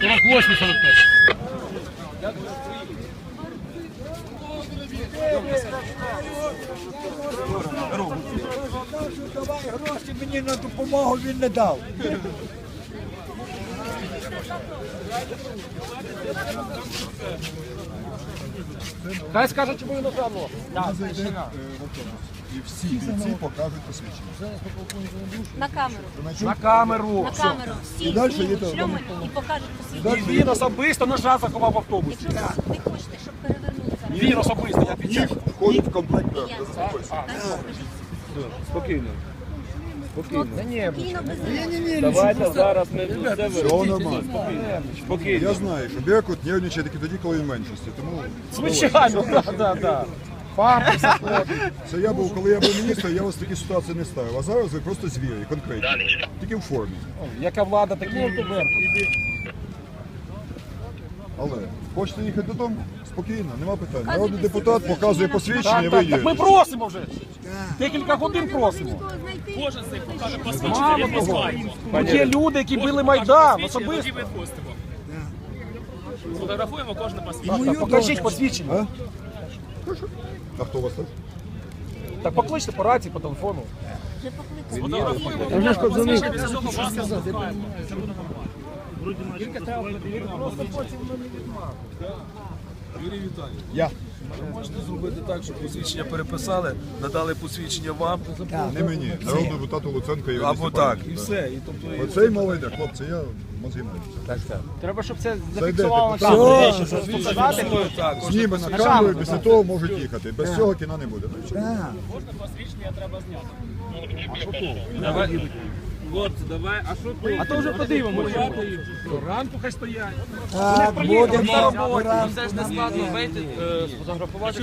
48 45. Давай гроші мені на допомогу він не дав. Хай скаже, чому він награно. І всі бійці покажуть посвідчення. На камеру. На камеру. На камеру. Всі далі знімуть шльоми і покажуть посвідчення. Він особисто ножа заховав в автобусі. Якщо ви хочете, щоб перевернули зараз. Він особисто, я під час. Входить в комплект. Я так, зараз. Так, покажіть. Спокійно. Спокійно. Ні, Спокійно, емоцій. давайте зараз ми все Все нормально. Спокійно. Я знаю, що Беркут нервничає тільки тоді, коли він в меншості. Тому Звичайно, так, так, так. Заходить. це я був, коли я був міністром, я вас такі ситуації не ставив. А зараз ви просто звірі, конкретні. Тільки в формі. Яка влада, такі і. Але хочете їхати додому? Спокійно, нема питань. Народний депутат показує посвідчення на ви Так, так, ми їдете. просимо вже. Декілька годин просимо. Кожен з них покаже посвідчення, Мало того, безплатно. є люди, які били Майдан особисто. Фотографуємо кожне посвідчення. так, покажіть посвідчення. А хто у вас так? Так покличте по рації, по телефону. Фотографуємо посвідчення, після цього вас запускаємо. Я. Можете зробити так, щоб посвідчення переписали, надали посвідчення вам, Не мені, народному депутату Луценко і або так, і да. все. І тобто і Оцей мова йде, хлопці, я Треба, щоб це зафіксувало на кожне Зніме на камеру, і після того можуть їхати. Без цього кіна не буде. Ну. Кожне посвідчення треба зняти. От, давай, а що тут? А то вже подивимося. Ранку хай стоять. Так, будемо. Все ж не складно вийти, сфотографувати.